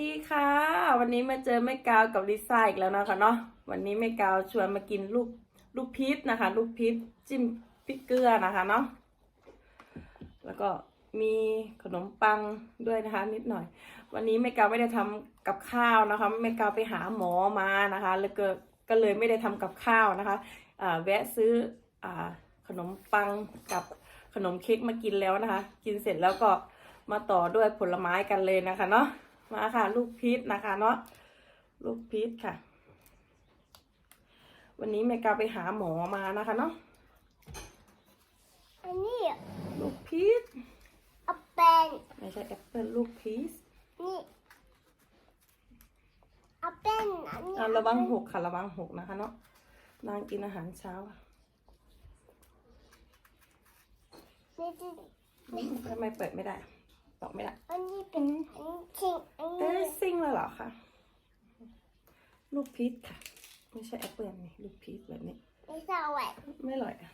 ดีค่ะ วันนี้มาเจอแม่กาวกับลิซ่าอีกแล้วนะคะเนาะวันนี้แม่กาวชวนมากินลูกลูกพีชนะคะ ลูกพีชจิ้มพริกเกลือนะคะเนาะแล้วก็มีขนมปังด้วยนะคะ นิดหน่อย วันนี้แม่กาวไม่ได้ทำกับข้าวนะคะแม่กาวไปหาหมอมานะคะ แล้วก็ก็เลยไม่ได้ทำกับข้าวนะคะอ่าแวะซื้ออ่าขนมปังกับขนมเค้กมากินแล้วนะคะ กินเสร็จแล้วก็มาต่อด้วยผลไม้กันเลยนะคะเนาะ มาค่ะ ลูกพีชนะคะเนาะลูกพีชค่ะ วันนี้แม่กาวไปหาหมอมานะคะเนาะอันนี้ลูกพีชเอาเป็นไม่ใช่แอปเปิลลูกพีชนี่เอาเป็นอันนี้อะระวังหกค่ะระวังหกนะคะเนาะนางกินอาหารเช้าค่ะนี่ที่ทำไมเปิดไม่ได้ ตอกไม่ได้อันนี้เป็นอันนี้ชิงอันเอ๊ะนี้ซิ่งเลยเหรอคะลูกพีชค่ะ ไม่ใช่แอปเปิลนี่ลูกพีชแบบนี้ ไม่สวัสดไม่อร่อยอะ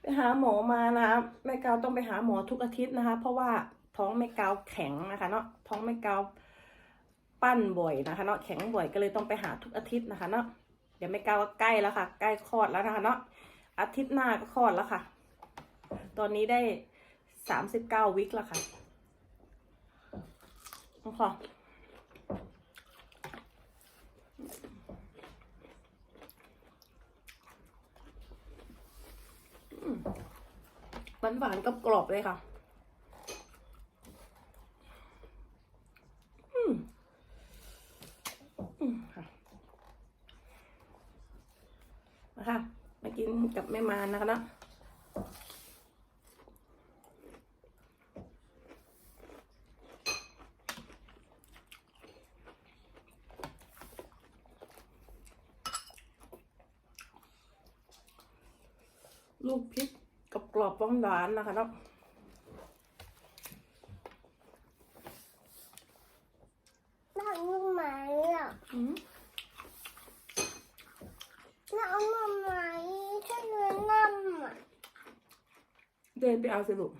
ไปหาหมอมานะคะแม่กาวต้องไปหาหมอทุกอาทิตย์นะคะ เพราะว่าท้องแม่กาวแข็งนะคะ เนาะท้องแม่กาวปั้นบ่อยนะคะ เนาะแข็งบ่อยก็เลยต้องไปหาทุกอาทิตย์นะคะ เนาะเดี๋ยวแม่กาวก็ใกล้แล้วค่ะ ใกล้คลอดแล้วนะคะ เนาะอาทิตย์หน้าก็คลอดแล้วค่ะ ตอนนี้ได้ สามสิบเก้าวิคแล้วค่ะเอาค่ะหวานหวานกับกรอบเลยค่ะอืมอืมค่ะมาค่ะมากินกับแม่มานะคะนะ ลูกพริกกับกรอบหวานๆนะคะเนาะน่าเอาลูกไม้อะอืมน่าเอาลูกไม้ช่วยเนื้อน้ำอะเดินไปเอาสิลูก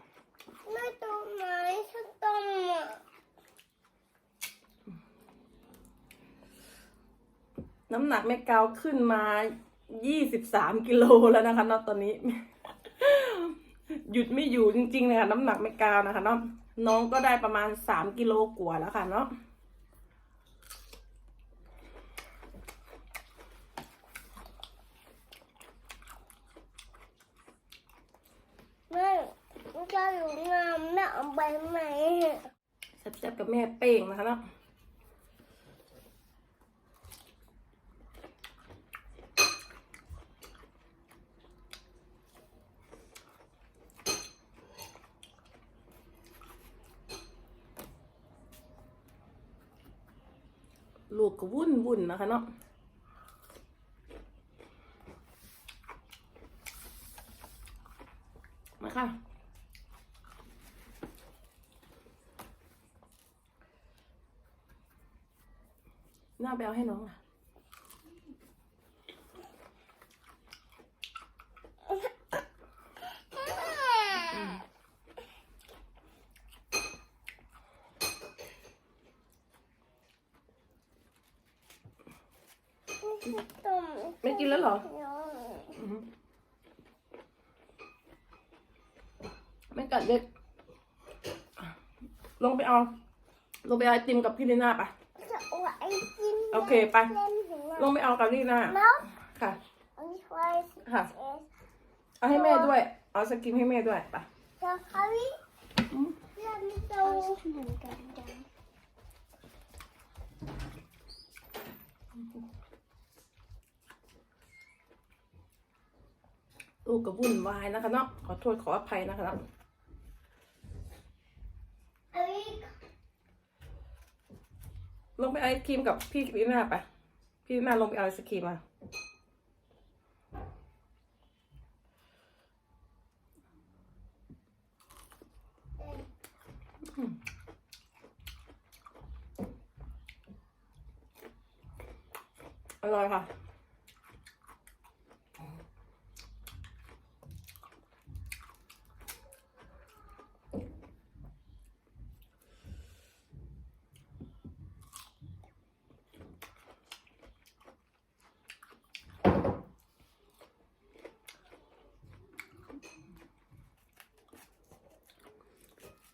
น่าตัวไม้ช่วยต้มอะน้ำหนักแม่กาวขึ้นมา ยี่สิบสามกิโลแล้วนะคะเนาะตอนนี้ หยุดไม่อยู่จริงๆเลยค่ะน้ำหนักแม่กาวนะคะเนาะน้องก็ได้ประมาณสามกิโลกว่าแล้วค่ะเนาะแม่มันจะอยู่น้ำน่าเอาใบไม้แซ่บๆกับแม่เป้งนะคะเนาะ ลูกก็วุ่นวุ่นนะคะเนาะมาค่ะหน้าแปลให้น้องอะ ต้ม ไม่กินแล้วเหรออืมไม่กัดเด็ก ลงไปเอา ลงไปเอาไอติมกับพี่ลีน่าไปจะเอาไอติมโอเคไปเล่นถึงลงไปเอากับลีน่าแล้วค่ะอันนี้ไว้ค่ะเอสเอาให้แม่ด้วย เอาสกินให้แม่ด้วยไปจะเขาวิ อืม เลูกกกับวุ่นวายนะคะเนาะขอโทษขออภัยนะคะเนาะเอ้ยลงไปเอาไอครีมกับพี่ลีน่าไปพี่ลีน่าลงไปเอาไอศครีมมาอร่อยค่ะ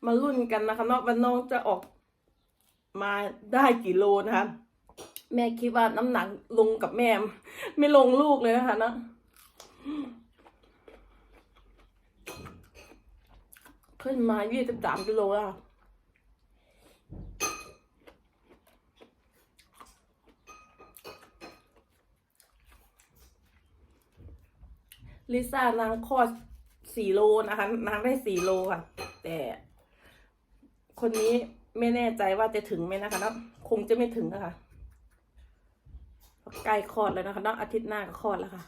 มารุ่นกันนะคะเนาะว่าน้องจะออกมาได้กี่โลนะคะ แม่คิดว่าน้ำหนักลงกับแม่ ไม่ลงลูกเลยนะคะเนาะขึ้นมายี่สิบสามกิโลแล้วค่ะลิซ่านางคลอดสี่โลนะคะ นางได้สี่โลค่ะ แต่ คนนี้ไม่แน่ใจว่าจะถึงไหมนะคะเนาะคงจะไม่ถึงอะค่ะเพราะใกล้คลอดแล้วนะคะเนาะอาทิตย์หน้าก็คลอดแล้วค่ะ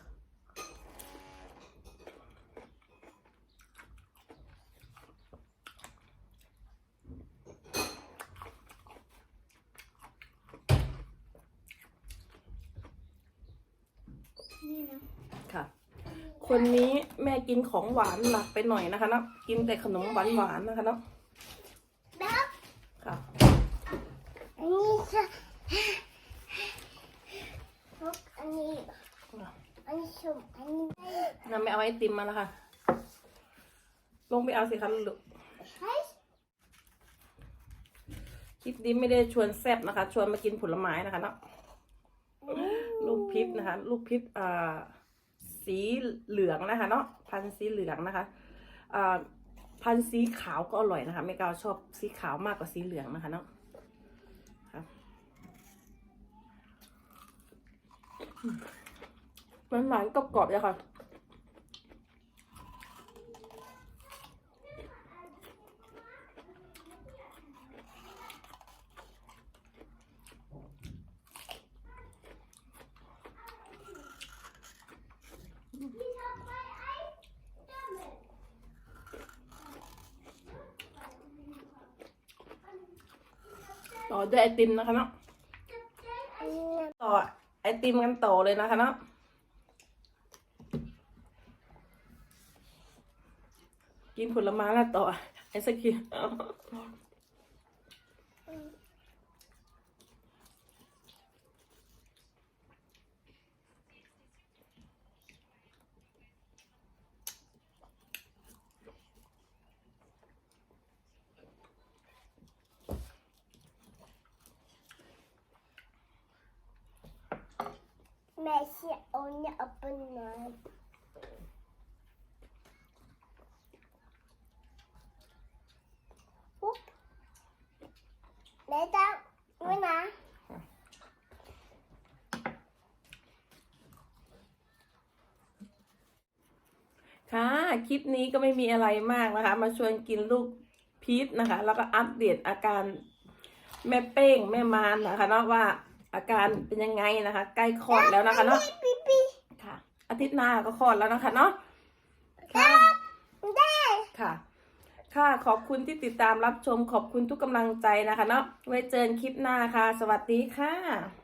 นี่นะค่ะ คนนี้แม่กินของหวานหนักไปหน่อยนะคะเนาะกินแต่ขนมหวานหวานๆนะคะเนาะ แล้ว ค่ะ อันนี้จะอันนี้ อันนี้ชมอันนี้นำไปเอาไอติมมาแล้วค่ะ ลงไปเอาสิคะลูกคลิปนี้ไม่ได้ชวนแซบนะคะ ชวนมากินผลไม้นะคะเนาะลูกพริษนะคะ ลูกพริษอ่าสีเหลืองนะคะเนาะพันธ์สีเหลืองนะคะอ่าพันธ์สีขาวก็อร่อยนะคะ ไม่กาวชอบสีขาวมากกว่าสีเหลืองนะคะเนาะ มันหวานกรอบๆเลยค่ะ ต่อด้วยไอติมนะคะเนาะอันนี้ต่อ ไอติมกันต่อเลยนะคะเนาะกินผลไม้แล้วต่อไอศครีม แม่เสียเอาเนี่ยเอาไปไหนปุ๊บแม่ตั้งไว้นะค่ะ คลิปนี้ก็ไม่มีอะไรมากนะคะ มาชวนกินลูกพีชนะคะ แล้วก็อัปเดตอาการแม่เป้งแม่มานนะคะเนาะว่า อาการเป็นยังไงนะคะ ใกล้คลอดแล้วนะคะเนาะค่ะ อาทิตย์หน้าก็คลอดแล้วนะคะเนาะค่ะได้ค่ะ ค่ะขอบคุณที่ติดตามรับชมขอบคุณทุกกำลังใจนะคะเนาะไว้เจอกันคลิปหน้าค่ะ สวัสดีค่ะ